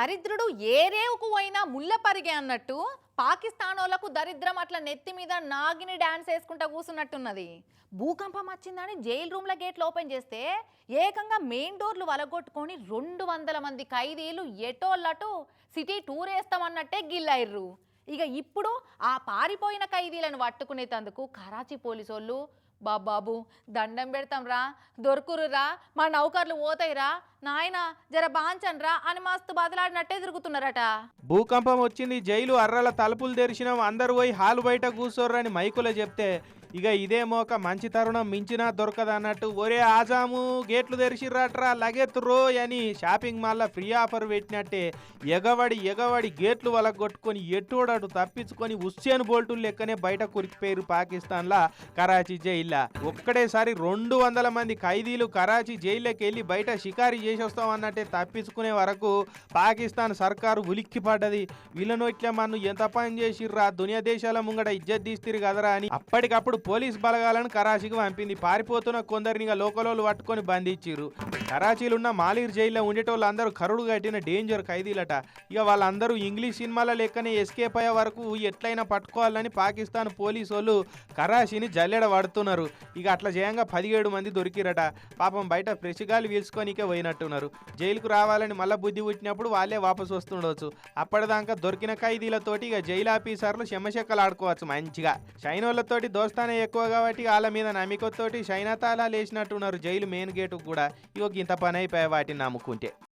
దరిద్రుడు ఏ రేవుకు పోయినా ముళ్ళ పరిగే అన్నట్టు పాకిస్తానోళ్ళకు దరిద్రం అట్లా నెత్తి మీద నాగిని డాన్స్ వేసుకుంటా కూసున్నట్టున్నది. భూకంపం వచ్చిందని జైలు రూమ్ల గేట్లు ఓపెన్ చేస్తే ఏకంగా మెయిన్ డోర్లు వలగొట్టుకొని రెండు వందల మంది ఖైదీలు ఎటోళ్ళటు సిటీ టూర్ వేస్తామన్నట్టే గిల్లైర్రు ఇక ఇప్పుడు ఆ పారిపోయిన ఖైదీలను పట్టుకునేటందుకు కరాచీ పోలీసు బాబాబు దండం పెడతాం రా దొరుకురురా మా నౌకర్లు పోతాయిరా నాయన జర బాంచన్రా అని మస్తు బదలాడినట్టే తిరుగుతున్నారట. భూకంపం వచ్చింది జైలు అర్రల తలుపులు తెరిచినాం అందరు పోయి హాలు బయట కూర్చోర్రని మైకులో చెప్తే ఇక ఇదేమో ఒక మంచి తరుణం మించినా దొరకదన్నట్టు ఒరే ఆజాము గేట్లు తెరిచిర్రాట్రా లగెత్తురో అని షాపింగ్ మాల్లో ఫ్రీ ఆఫర్ పెట్టినట్టే ఎగవడి ఎగవడి గేట్లు వలగొట్టుకొని ఎట్టుడటు తప్పించుకొని హుస్సేన్ బోల్టులు లెక్కనే బయట కురికిపోయారు పాకిస్తాన్లా కరాచీ జైల్లో. ఒక్కడేసారి రెండు వందల మంది ఖైదీలు కరాచీ జైల్లోకి వెళ్ళి బయట షికారీ చేసి అన్నట్టే తప్పించుకునే వరకు పాకిస్తాన్ సర్కారు ఉలిక్కి పడ్డది వీళ్ళను ఇట్లా మనం ఎంత పని చేసిర్రా దునియా దేశాల ముంగడ ఇజ్జత్ తీస్తారు కదరా అని అప్పటికప్పుడు పోలీస్ బలగాలను కరాచీకి పంపింది. పారిపోతున్న కొందరిని ఇక లోకలోళ్ళు పట్టుకొని బంధించారు కరాచీలో ఉన్న మాలీర్ జైల్లో ఉండేటోళ్ళు అందరూ కరుడు కట్టిన డేంజర్ ఖైదీలట. ఇక వాళ్ళందరూ ఇంగ్లీష్ సినిమాల లెక్కనే ఎస్కేప్ అయ్యే వరకు ఎట్లయినా పట్టుకోవాలని పాకిస్తాన్ పోలీసు వాళ్ళు కరాచీని జల్లెడ పడుతున్నారు. ఇక అట్లా చేయంగా పదిహేడు మంది దొరికిరట. పాపం బయట ఫ్రెష్ గాలి పీల్చుకోనికే పోయినట్టున్నారు. జైలుకు రావాలని మళ్ళీ బుద్ధి పుట్టినప్పుడు వాళ్ళే వాపసు వస్తుండవచ్చు అప్పటిదాకా దొరికిన ఖైదీలతోటి ఇక జైలు ఆఫీసర్లు చెమ్మచెక్కలు ఆడుకోవచ్చు మంచిగా. చైనోళ్ళతోటి దోస్తానే ఎక్కువ కాబట్టి వాళ్ళ మీద నమ్మికతోటి షైనా తాళాలు వేసినట్టున్నారు జైలు మెయిన్ గేటు కూడా. ఇక ఇంత పని అయిపోయాయి వాటిని నమ్ముకుంటే.